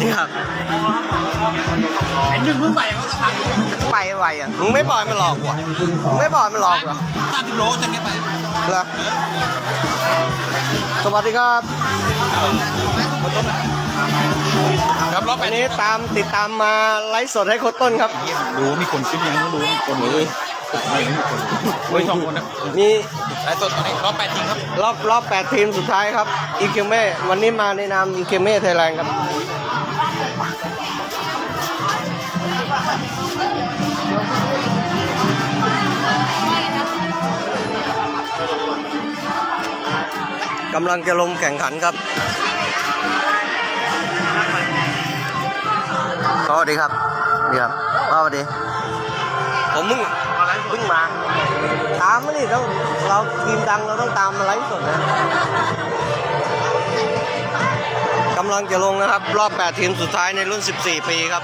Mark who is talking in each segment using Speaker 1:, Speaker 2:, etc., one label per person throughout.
Speaker 1: นี่ครับ
Speaker 2: ไอ้หนึ่งเพิ่งไปเขาสักพัก
Speaker 1: ไปไวอะมึงไม่ปล่อยมันหลอกว่ะมึงไม่ปล่อยมันหลอกเหรอ
Speaker 2: ห้าสิบโลจากนี้ไป
Speaker 1: เหรอสวัสดีครับ
Speaker 2: ครับรอบไป
Speaker 1: วันนี้ตามติดตามมาไลฟ์สดให้โคตต้นครับ
Speaker 2: ดูมีคนขึ้นยังดูมีคนเลย ไม่มีคนไม่สองคนนะ
Speaker 1: มี
Speaker 2: ไอ้สดตอนนี้รอบแปดจริงครับ
Speaker 1: รอบรอบแปดทีมสุดท้ายครับอีเคเม่วันนี้มาในนามอีเคเม่ไทยแลนด์ครับกำลังจะลงแข่งขันครับ สวัสดีครับ ดีครับสวัสดี ผมมึง เพิ่งมา ตามมาดิเราเราทีมดังเราต้องตามมาไลฟ์สดนะกำลังจะลงนะครับ รอบ 8 ทีมสุดท้ายในรุ่น 14 ปีครับ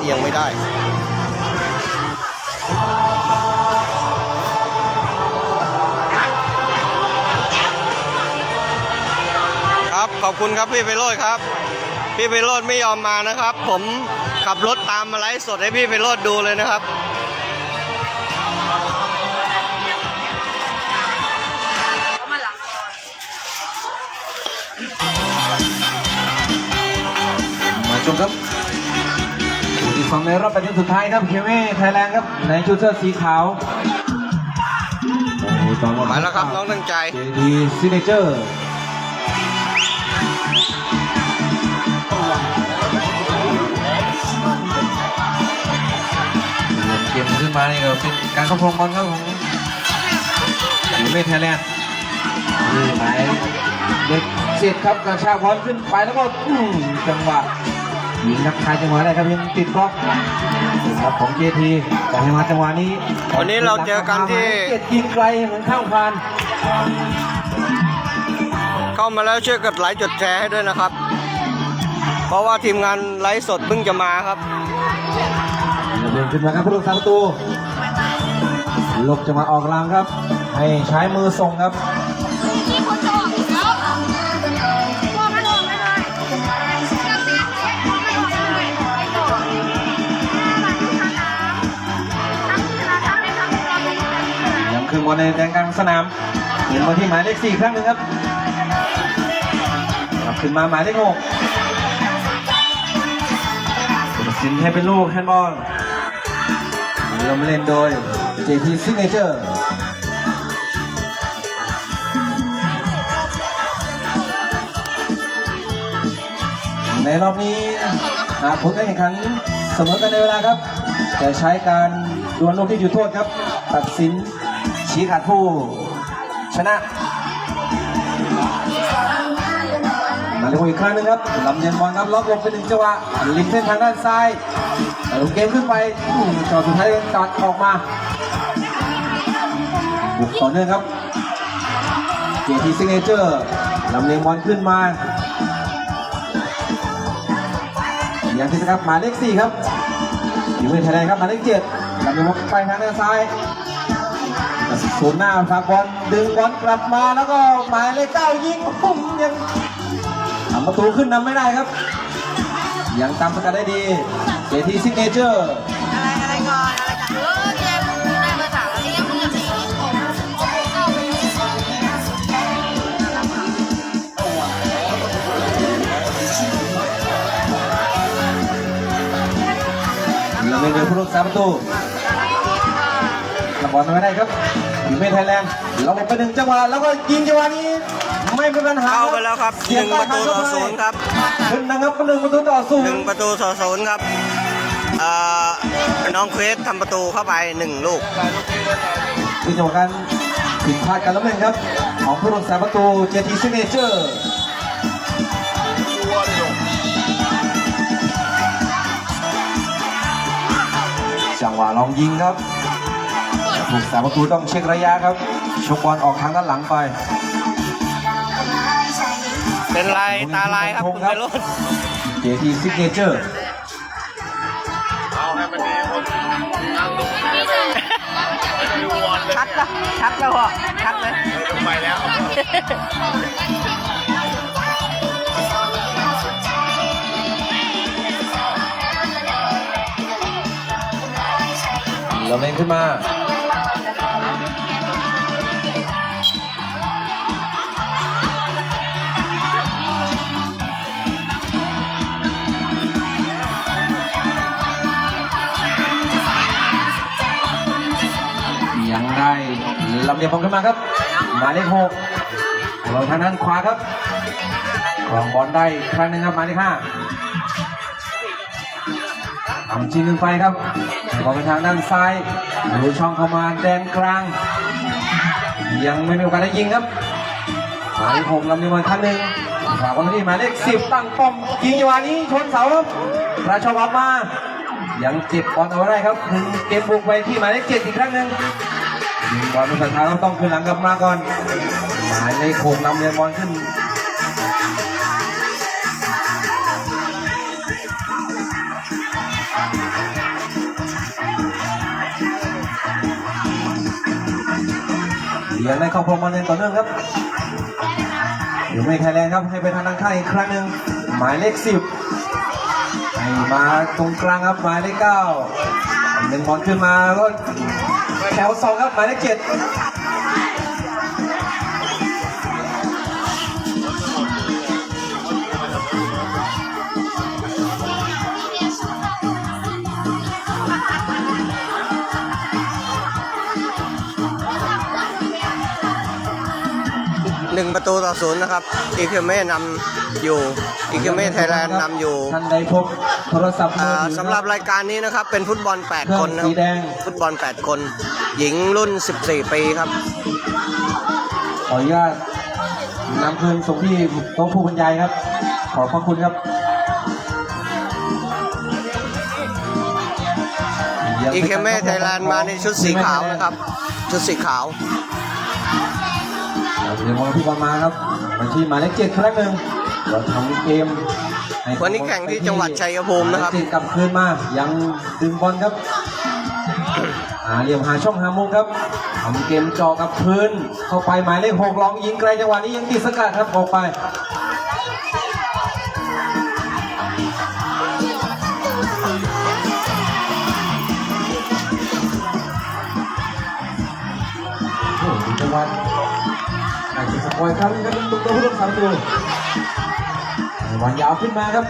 Speaker 3: เอีย
Speaker 1: งไม่
Speaker 3: ได้
Speaker 1: ครับขอบคุณครับพี่ไปโรดครับ พี่ไปโรดไม่ยอมมานะครับ ผมขับรถตามมาไลฟ์สดให้พี่ไปโรดดูเลยนะครับ
Speaker 4: ในรอบแปดทีมสุดท้ายครับเคเว่ไทยแลนด์ครับในชุดเสื้อสีขาวโอ้โหตอน
Speaker 1: มาแล้วครับน้องตั้งใจ
Speaker 4: เจดีซิเนเจอร์เกมขึ้นมานี่ก็เป็นการครอบครองบอลครับของเคเว่ไทยแลนด์นี่หมายเด็กเจ็ดครับกระชากบอลขึ้นไปแล้วก็อื้อจังหวะ ยิงนักทายจังหวะได้ครับยังติดบล็อกนี่ครับของเจทีแต่ให้มาจังหวะนี้
Speaker 1: วันนี้เราเจอกันที่
Speaker 4: เจ็ดยิงไกลเหมือนข้างพาน
Speaker 1: เข้ามาแล้วช่วยกดไลค์จดแชร์ให้ด้วยนะครับ เพราะว่าทีมงานไลฟ์สดเพิ่งจะมาครับ
Speaker 4: เดินขึ้นมาครับผู้รักษาประตูหลบจะมาออกกลางครับ ให้ใช้มือส่งครับ
Speaker 5: อ
Speaker 4: บอลในแดนกลางสนามเห็นมาที่หมายเลขสี่ครั้งหนึ่งครับกลับขึ้นมาหมายเลขหกตัดสินให้เป็นลูกแฮนด์บอลลงเล่นโดย JT Signature ในรอบนี้หากผลการแข่งขันเสมอกันในเวลาครับ จะใช้การดวลลูกที่จุดโทษครับ ตัดสิน ชี้ขาดผู้ ชนะมาดูอีกครั้งหนึงครับลำเย็นบอลครับล็อกลงไปหนึ่งจังหวะลิงเส้นทางด้านซ้ายลงเกมขึ้นไปจอดสุดท้ายตัดออกมาบุกต่อเนื่องครับเกียรติซิงเจอร์ลำเลียงบอลขึ้นมาอย่างที่สครับหมายเลขสี่ครับอยู่ในไทยแลนด์ครับหมายเลขเจ็ดลำเลียงบอลไปทางด้านซ้าย ศูนย์หน้าฝากบอลดึงบอลกลับมาแล้วก็หมายเลขเก้ายิงปุ้มยังทำประตูขึ้นนำไม่ได้ครับ ยังตามสกัดได้ดีเจทีซิกเนเจอร์
Speaker 5: อะไรอะไรก่อนอะไรก่อนเออเกมได้เบอร์สามแล้วเกมมึงจะตีผมผมเข้าไป
Speaker 4: ลำเลียงเดินผู้รักษาประตูรั บบอลไม่ได้ครับอยู่ไม่ไทยแลนด์เราไปหนึ่งจังหวะแล้วก็ยิงจังหวะนี้ ไม่เป็นปัญหา
Speaker 1: เข้าไปแล้วครับห
Speaker 4: เสีย
Speaker 1: นึ่ง
Speaker 4: ใต้
Speaker 1: ประตู
Speaker 4: คาง
Speaker 1: ต่อ
Speaker 4: เข้าไป
Speaker 1: ศูนย์ครับ
Speaker 4: ขึ้นนะครับหนึ่งประตูต่อศู
Speaker 1: ห
Speaker 4: น
Speaker 1: นึ่ง
Speaker 4: ย์
Speaker 1: ประตูต่อศูนย์ครับเอ่อน้องเควสทำประตูเข้าไปหนึ่งลูก
Speaker 4: คือจังหวะการผิดพลาดกันแล้วหนึ่งครับ ของผู้รักษาประตูเจทีซิเนเจอร์จังหวะลองยิงครับ ผู้รักษาประตูต้องเช็คระยะครับชกบอลออกทางด้านหลังไป
Speaker 1: เป็นลายตาลายครับคุณไปรถ
Speaker 4: เจทีซิกเนเจอร์
Speaker 3: เอาให้มันดีคนนั่งตรงนี้ไปดูบอลเลย
Speaker 1: ชัดปะชัดแล้วพ่อชัดไหม
Speaker 3: ไปแล้ว
Speaker 4: เราเล่นขึ้นมา ลำเลียงบอลขึ้นมาครับ หมายเลขหกเราทางด้านขวาครับครองบอลได้ครั้งหนึ่งครับหมายเลขห้าทำจริงขึ้นไปครับบอลไปทางด้านซ้ายดูช่องเข้ามาแดนกลาง ยังไม่มีโอกาสได้ยิงครับหมายเลขหกลำเลียงบอลครั้งหนึ่งฝากบอลที่หมายเลขสิบตั้งป้อมยิงจังหวะนี้ชนเสาครับราชวัฒน์มายังเก็บบอลเอาไว้ได้ครับถึงเกมบุกไปที่หมายเลขเจ็ดอีกครั้งหนึ่ง ยิงบอลเป็นสัญญาณต้องขึ้นหลังกลับมาก่อนหมายเลขหกนำเรียนบอลขึ้นยังได้เข้าพรมบอลเล่นต่อเนื่องครับอยู่ไม่ไทยแลนด์ครับให้ไปทางด้านข้างอีกครั้งหนึ่งหมายเลขสิบให้มาตรงกลางครับหมายเลขเก้าหนึ่งบอลขึ้นมาก็ แถวสองครับหมายเลขเจ็ด
Speaker 1: หนึ่งประตูต่อศูนย์นะครับ อีคิวเม่นำอยู่ อีคิวเม่ไทยแลนด์นำอยู่
Speaker 4: ท่านใดพบโทรศัพท์มื
Speaker 1: อ่า
Speaker 4: อถือ
Speaker 1: สำหรับรายการนี้นะครับ เป็นฟุตบอล 8 คนนะค
Speaker 4: เครื่องสีแด
Speaker 1: รับ
Speaker 4: ง
Speaker 1: ฟุตบอล 8 คน หญิงรุ่น 14 ปีครับ
Speaker 4: ขออนุญาตนำคืนส่งที่โต๊ะผู้บรรยายครับ ขอบพระคุณครับ
Speaker 1: อีเคเม่ไทยแลนด์มาในชุดสีขาวนะครับ ชุดสีขาว
Speaker 4: เดี๋ยวมองที่บอลมาครับบัญชีหมายเลขเจ็ดครั้งหนึ่งเราทำเกมให้
Speaker 1: วันนี้แข่งที่จังหวัดชัยภูมินะครับ
Speaker 4: หายเลขเจ็ดกลับคืนมา ยังดึงบอลครับ หาเหลี่ยมหาช่องหามุมครับทำเกมจาะกับพื้น เข้าไปหมายเลขหกลองยิงไกลจังหวะนี้ยังติดสกัดครับออกไปโอ้โหจังหวะอาจจะสปอยครับครับตุ๊กตุ๊กผู้รักษาประตูวันยาวขึ้นมาครับ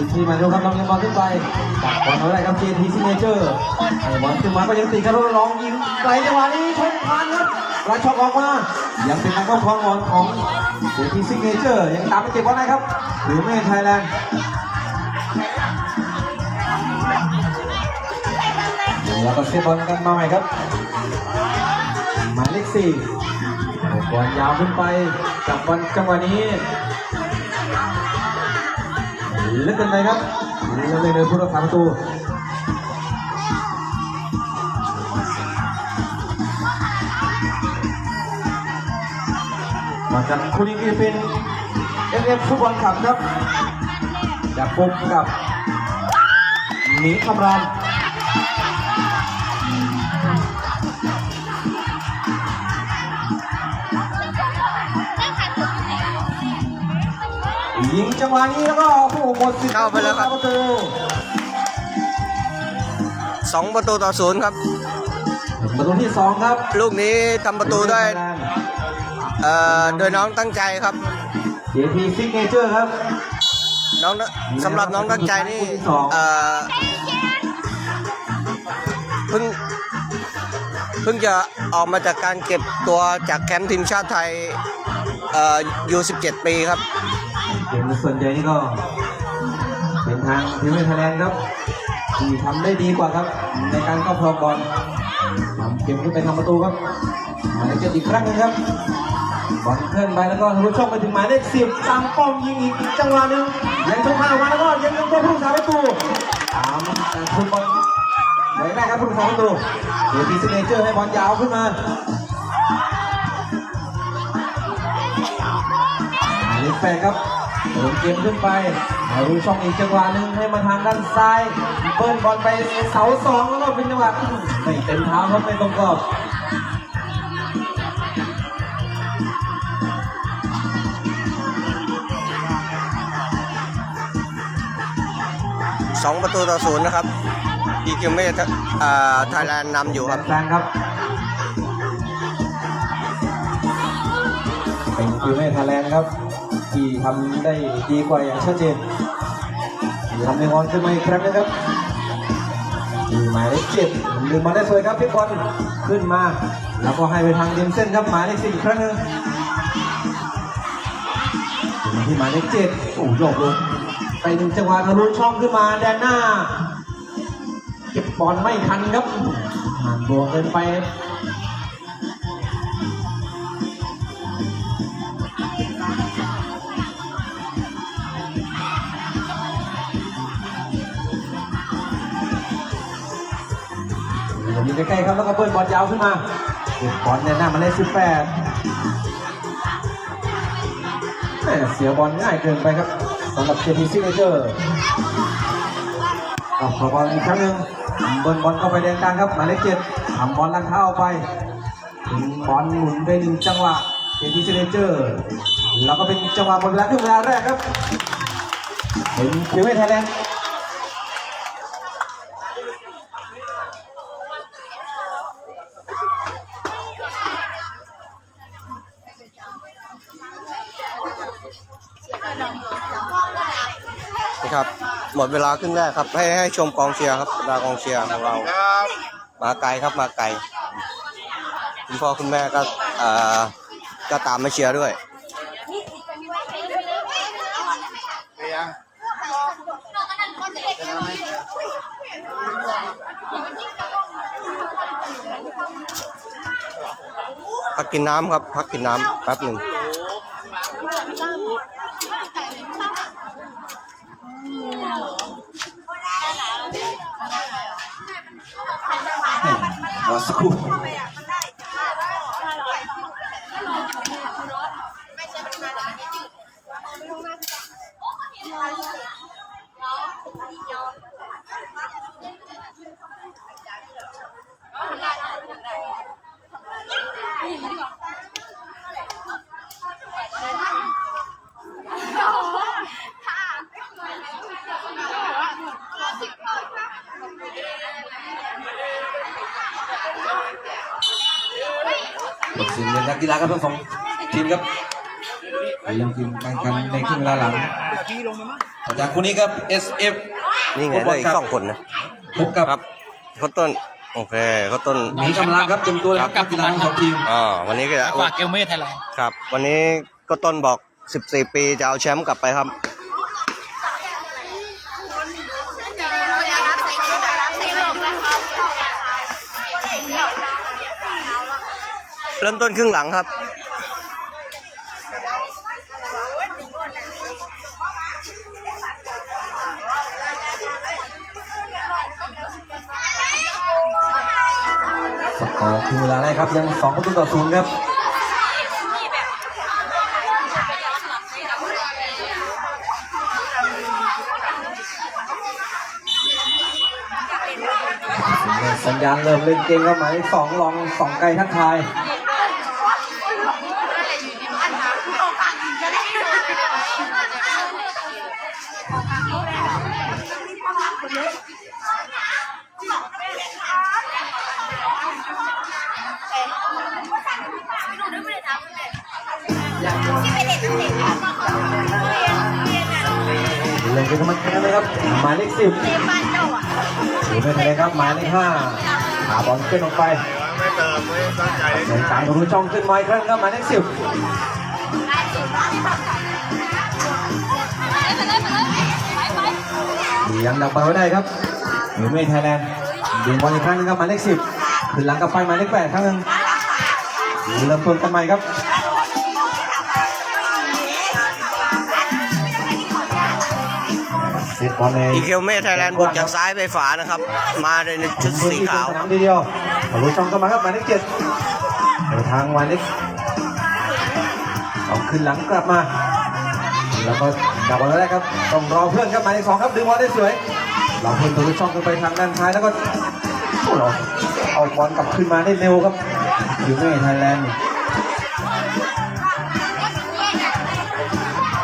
Speaker 4: ติดทีมาดูครับลองยังบอลขึ้นไปจับบอลเอาไว้ได้ครับเจทีซิเนเจอร์ไอ้บอลขึ้นมาก็ยังติดครับแล้องยิงไกลจังหวะนี้ชนผ่านครับลาช็อตออกมายังเป็นทางเข้าครองบอลของเจทีซิเนเจอร์ยังตามไปเก็บบอลได้ครับหรือไม่ไทยแลนด์แล้วก็เซฟบอลกันมาใหม่ครับหมายเลขสี่บอลยาวขึ้นไปจับบอลจังหวะนี้ ลึกกันเลยครับลึกเลยเลยผู้รักษาประตูมาจากคู่นี้ก็เป็นเอฟเอฟฟุตบอลขับครับจากปุ๊บกับหนีคำราม ยิงจังหวะนี้แล้วก็ผู้หมดสิทธิ์
Speaker 1: เข้าไปแล้วครับ
Speaker 4: ประตู
Speaker 1: 2ประตูต่อศูนย์ครับ
Speaker 4: ประตูที่สองครับ
Speaker 1: ลูกนี้ทำประตูได้เอ่อโดยน้องตั้งใจครับ
Speaker 4: เจทีซิกเนเจอร์ครับ
Speaker 1: น้องสำหรับน้องตั้งใจนี่เอ่อเพิ่งเพิ่งจะออกมาจากการเก็บตัวจากแคมป์ทีมชาติไทยเอ่อยู17 ปีครับ
Speaker 4: เกมส่วนใหญ่นี่ก็ เป็นทางทีมไทยแลนด์ครับที่ทำได้ดีกว่าครับ ในการเข้าครอบอลทำเกมขึ้นไปทำประตูครับหมายเลขเจ็ดอีกครั้งนึงครับบอลเคลื่อนไปแล้วก็ทะลุช่องไปถึงหมายเลขสิบตามป้อมยิงอีกจังหวะหนึ่งยังช่องทางมาแล้วก็ยังยังตัวผู้สาประตูตามคุณบอลไหนได้ครับผู้สาประตูเดี๋ยวพีซิเนเจอร์ให้บอลยาวขึ้นมาหมายเลขแปดครับ เดินเกมขึ้นไปเอาดูช่องอีกจังหวะหนึ่งให้มาทางด้านซ้าย เปิ้ลบอลไปเสาสองแล้วก็เป็นจังหวะไม่เต็มเท้าครับไม่ตรงกรอบ
Speaker 1: 2ประตูต่อศูนย์นะครับอีคิวเมทไทยแลนด์นำอยู่ครับ
Speaker 4: แซงครับเป็นคิวเมทไทยแลนด์ครับ ที่ทำได้ดีกว่าอย่างชัดเจนทำในบอลขึ้นมาอีกครั้งนะครับหมายเลขเจ็ดลืมมาได้สวยครับพี่บอลขึ้นมา แล้วก็ให้ไปทางเดียมเส้นครับหมายเลขสี่อีกครั้งหนึ่งมาที่หมายเลขเจ็ดโอ้โยกลงไปหนึ่งจังหวะทะลุช่องขึ้นมาแดนหน้า เก็บบอลไม่ทันครับห่างตัวเกินไป อยู่ใกล้ๆครับแล้วก็เบิ้ลบอลยาวขึ้นมาเก็บบอลแดนหน้ามาเลขสิบแปดเสียบอลง่ายเกินไปครับสำหรับเจทีซิเนเจอร์ออกขอบอลอีกครั้งหนึ่งเบิร์นบอลเข้าไปแดนกลางครับหมายเลขเจ็ดทำบอลลันเท้าไปถึงบอลหมุนไปหนึ่งจังหวะเอทีเซเลเจอร์แล้วก็เป็นจังหวะหมดเวลาครึ่เวลาแรกครับเป็นคิวเอไทยแลนด์
Speaker 1: มดเวลาครึ่งแรกครับ ให้ให้ชมกองเชียร์ครับดากองเชียร์ของเรา
Speaker 3: ครับ
Speaker 1: มาไกลครับมาไกลคุณพ่อคุณแม่ก็เอ่อก็ตามมาเชียร์ด้วย
Speaker 3: เปียง
Speaker 1: พักกินน้ำครับ พักกินน้ำแป๊บหนึ่ง
Speaker 4: ร อสักครู่ตัดสินเป็นนักกีฬาครับทั้งสองทีมครับยังทีมกันกันในครึ่งเวลาหลังจากคู่นี้ครับ SF
Speaker 1: นี่ไงได้อีกสองคนนะ
Speaker 4: พบกับ
Speaker 1: ครับเขาต้นโอเคเขาต้น
Speaker 4: หมีกำลังครับเต็มตัวแล้วครับกีฬาทั้งสองทีม
Speaker 1: อ่าวันนี้ก็จะ
Speaker 2: ฝากเอลเม่ไทยแลนด์
Speaker 1: ครับ วันนี้ก็ต้นบอก 14 ปีจะเอาแชมป์กลับไปครับ เริ่มต้นครึ่งหลังครับ
Speaker 4: สกอร์คือเวลาแรกครับ ยังสองประตูต่อศูนย์ครับสัญญาณเริ่มเล่นเกมครับหมายเลขสองลองสองไกลทักทาย เป็นกรรมการนะครับ หมายเลขสิบ
Speaker 5: เรียนบ้านเจ้าอะ
Speaker 4: ถือเป็นคะแนนครับ หมายเลขห้าหาบอลขึ้นลงไป
Speaker 3: ไม่เติมไม่ตั้งใจ
Speaker 4: เดินกลางของช่องขึ้นมาอีกครั้งครับหมายเลขสิบ
Speaker 5: ยั
Speaker 4: งดักบอลไว้ได้ครับถือเมย์ไทยแลนด์ดึงบอลอีกครั้งหนึงครับหมายเลขสิบขึ้นหลังกลับไปหมายเลขแปดครั้งหนึ่งเริ่มต้นกันใหม่ครับ อลใน
Speaker 1: อีเคิวเม่ไทยแลนด์บุกจากซ้ายไปฝานะครับ มาในชุดสีขาว
Speaker 4: สนามทีเดียวเอาลุยช่องเข้ามาครับหมายเลขเจ็ดเดินทางหมายเลขเอาขึ้นหลังกลับมา แล้วก็ดับบอลแรกครับต้องรอเพื่อนครับหมายเลขสองครับดึงบอลได้สวยเราเพื่อนตัวลุยช่องขึ้นไปทางด้านซ้ายแล้วก็โอ้โหเอาบอลกลับขึ้นมาได้เร็วครับยูเม่ไทยแลนด์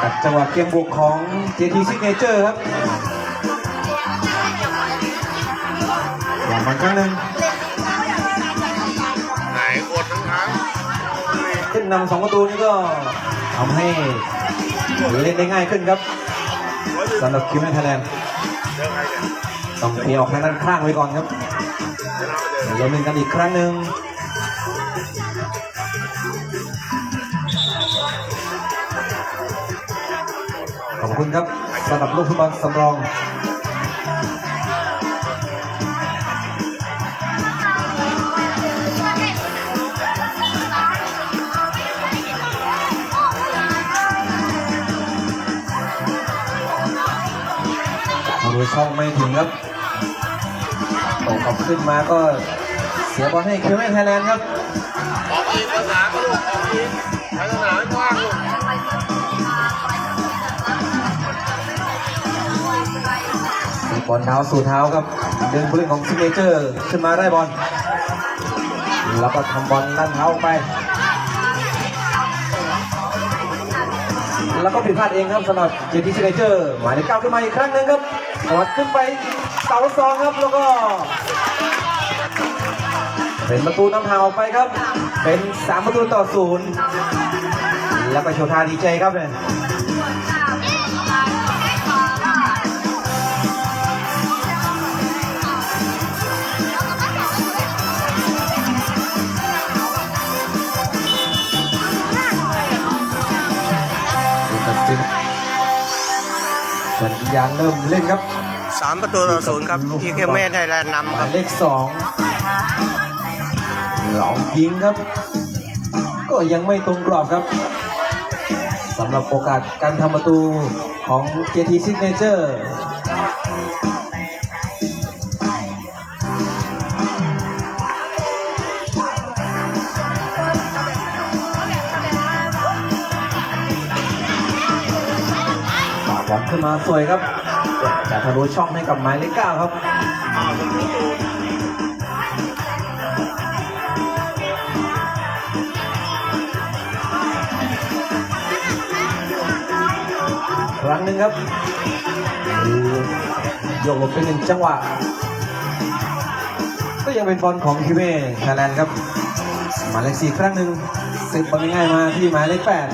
Speaker 4: กับจังหวะเกมบุกของ JT Signature ครับ หลังมันครั้งหนึ่ง
Speaker 3: ไหนกดทั้งครั้ง
Speaker 4: ขึ้นนำสองประตูนี่ก็ทำให้เล่นได้ง่ายขึ้นครับสำหรับคิวแมนไทยแลนด์
Speaker 3: เจอใครเนี่ย
Speaker 4: ต้องเพียออกทางด้านข้างไว้ก่อนครับ
Speaker 3: ชนะไปเจอ
Speaker 4: เดี๋ยวเราเล่นกันอีกครั้งหนึ่งขอบคุณครับสำหรับลูกฟุตบอลสำรอง ดูช่องไม่ถึงครับตกกลับขึ้นมาก็เสียบอลให้คิวแมนไทยแลนด์ครับ
Speaker 3: ออกอีกภาษาก็ลูกออกอีกสนามกว้างลูก
Speaker 4: บอลเท้าสู่เท้าครับดึงผู้เล่นของซิเนเจอร์ขึ้นมาได้บอลแล้วก็ทำบอลลั่นเท้าออกไป แล้วก็ผิดพลาดเองครับสำหรับเจทีซิเนเจอร์หมายเลขเก้าขึ้นมาอีกครั้งหนึ่งครับ สวัดขึ้นไปเสาสองครับแล้วก็ เป็นประตูนำห่างออกไปครับ เป็นสามประตูต่อศูนย์แล้วก็โชว์ทาดีใจครับเนี่ย สัญญาณเริ่มเล่นครับ
Speaker 1: 3ประตูต่อศูนย์ครับอีเคิวเม่ไทยแลนด์
Speaker 4: ห
Speaker 1: นำค
Speaker 4: มา
Speaker 1: รั
Speaker 4: ย
Speaker 1: บ
Speaker 4: เลขสองหลองยิงครับ ก็ยังไม่ตรงกรอบครับสำหรับโอกาสการทำประตูของ JT Signature บอลขึ้นมาสวยครับแต่ทะลุช่องให้กับหมายเลขเก้าครับครั้งหนึ่งครับโยกหลบไปหนึ่งจังหวะ ก็ยังเป็นบอลของคิเม่ไทยแลนด์ครับ หมายเลขสี่ครั้งหนึ่งเซตบอลง่ายมาที่หมายเลขแปด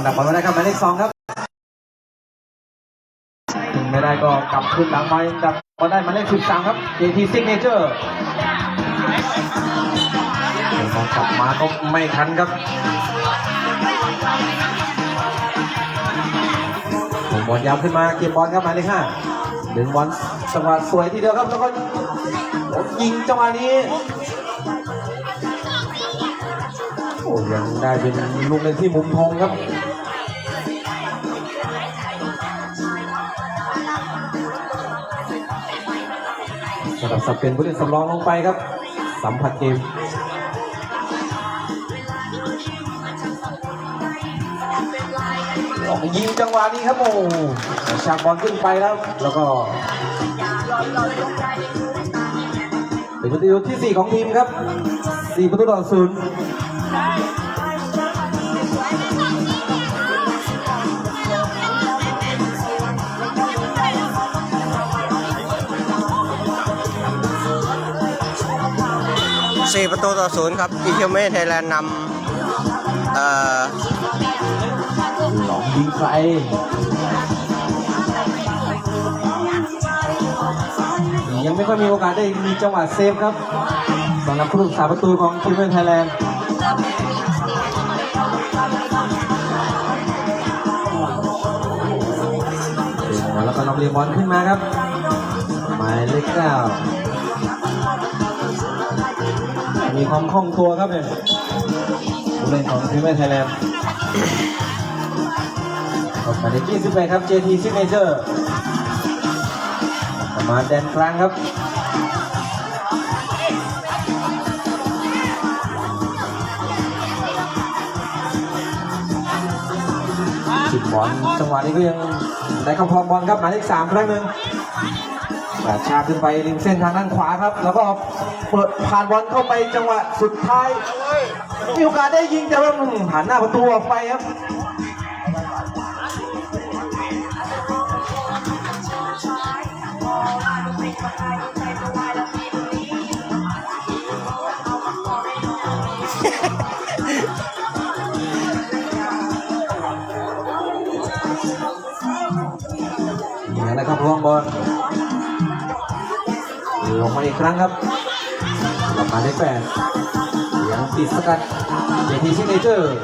Speaker 4: การดับบอลมาได้ครับหมายเลขสองครับถึงไม่ได้ก็กลับขึ้นหลังมายดับบอลได้หมายเลขสิบสามครับ JT Signature บอลกลับมาก็ไม่ทันครับบอลยาวขึ้นมาเก็บบอลครับหมายเลขห้าดึงบอลจังหวะสวยทีเดียวครับแล้วก็ยิงจังหวะนี้โอ้ยังได้เป็นลูกเล่นที่มุมธงครับ สำหรับสับเป็นผู้เล่นสำรองลงไปครับ สัมผัสเกมออกยิงจังหวะนี้ครับโอ้ฉากบอลขึ้นไปแล้ว แล้วก็เป็นประตูที่ 4 ของทีมครับ4ประตูต่อศูนย์
Speaker 1: สี่ประตูต่อศูนย์ครับอิเทเมไทยแลนด์นำเอ่อ
Speaker 4: หลองยิงไกลยังไม่ค่อยมีโอกาสได้มีจังหวะเซฟครับสำหรับผู้รักษาประตูของทีมเมไทยแลนด์แล้วก็นำเรียบอลขึ้นมาครับหมายเลขเก้า มีความคล่องตัวครับเนี่ยผู้เล่นของทีมเมืองไทยแลนด์ออกมาในที่สิบแปครับ JT Signature ประมาณแดนกลางครับสิบบอลจังหวะนี้ก็ยังได้คำพองบอลครับหมายเลขสามครั้งหนึ่งกระชากขึ้นไปริมเส้นทางด้านขวาครับ แล้วก็ เปิดผ่านบอลเข้าไปจังหวะสุดท้ายมีโอกาสได้ยิงแต่ว่าอืมผ่านหน้าประตูออกไปครับอย่นะครับลวงบอลลงมาอีกครั้งครับ กลับมาได้แปดยังติดสกัดเจทีซิเนเจอร์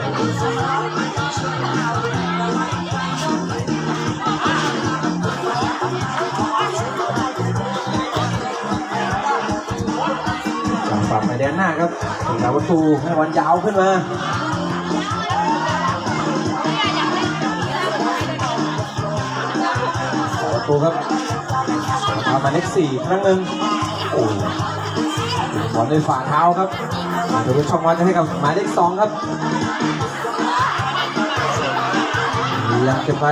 Speaker 4: จังปรับไปแดนหน้าครับดาวประตูให้วันยาวขึ้นมาประตูครับเอามาเลขสี่ครั้งหนึ่งโอ้ บอลด้วยฝ่าเท้าครับเดี๋ยวเป็นช่องวันจะให้กับหมายเลขสองครับยังเก็บไป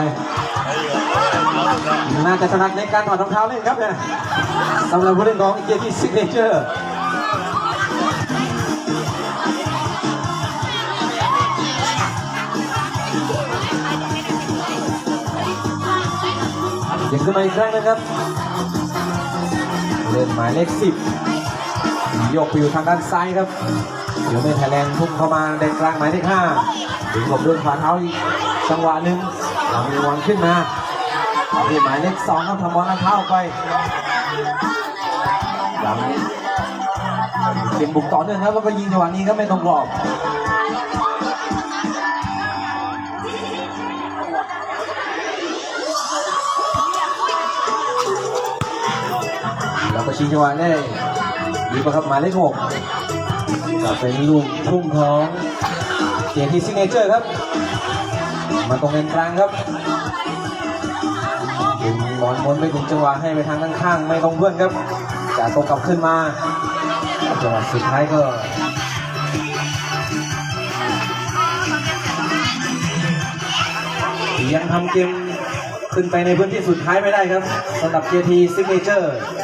Speaker 4: น่าจะถนัดในการถอดรองเท้าเล่นครับเนี่ยสำหรับผู้เล่นของเจที่ซิกเนเจอร์ยังขึ้นมาอีกครั้งนะครับเล่นหมายเลขสิบ ยกไปอยู่ทางด้านซ้ายครับเดี๋ยวเมทไทยแลนด์พุ่งเข้ามาแดนกลางหมายเลขห้าถึงหลบด้วยขวาเท้าอีกจังหวะหนึ่งหลังมีวันขึ้นมาเอาที่หมายเลขสองครับทำบอลเท้าไปหลังเป็นบุกต่อเนื่องครับแล้วก็ยิงจังหวะนี้ก็ไม่ตรงกรอบแล้วก็ชิงจังหวะได้ ดีกว่าครับหมายเลขหกจะเป็นลูกทุ่มของเจทีซิงเนเจอร์ครับ มาตรงเลนกลางครับดึงบอลวนไปถึงจังหวะให้ไปทางด้านข้างไม่ตรงเพื่อนครับจะตกกลับขึ้นมาจังหวะสุดท้ายก็ยังทำเกมขึ้นไปในพื้นที่สุดท้ายไม่ได้ครับสำหรับ JT Signature อี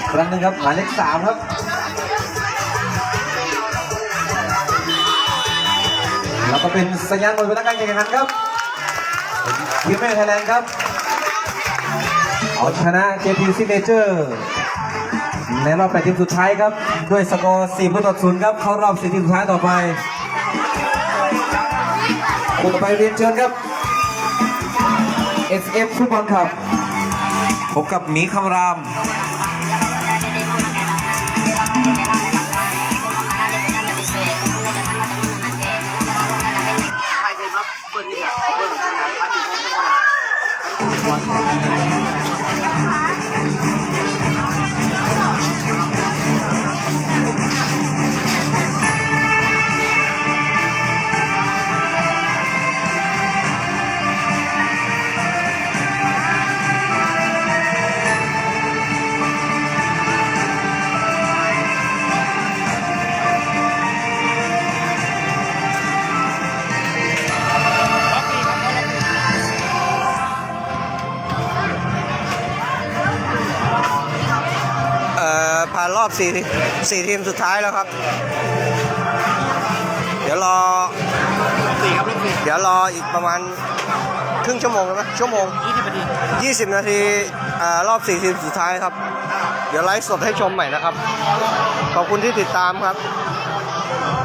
Speaker 4: กครั้งนึงครับหมายเลขสามครับแล้วก็เป็นสัญญาณหมดเวลาการแข่งขันครับทีมแม่ไทยแลนด์ครับเอาชนะ JT Signature ในรอบแปดทีมสุดท้ายครับ ด้วยสกอร์4ประตูต่อศูนย์ครับ เข้ารอบสี่ทีมสุดท้ายต่อไปคู่ต่อไปเรียนเชิญครับ SF ฟุตบอลครับพบกับหมีคำราม
Speaker 1: อบสี่สี่ทีมสุดท้ายแล้วครับ เดี๋ยวรอ
Speaker 2: สี่ครับลูกสี่
Speaker 1: เดี๋ยวรออีกประมาณครึ่งชั่วโมงนะชั่วโมง
Speaker 2: ยี่สิบนาที
Speaker 1: 20นาทีเอ่อรอบ4ทีมสุดท้ายครับ เดี๋ยวไลฟ์สดให้ชมใหม่นะครับ ขอบคุณที่ติดตามครับ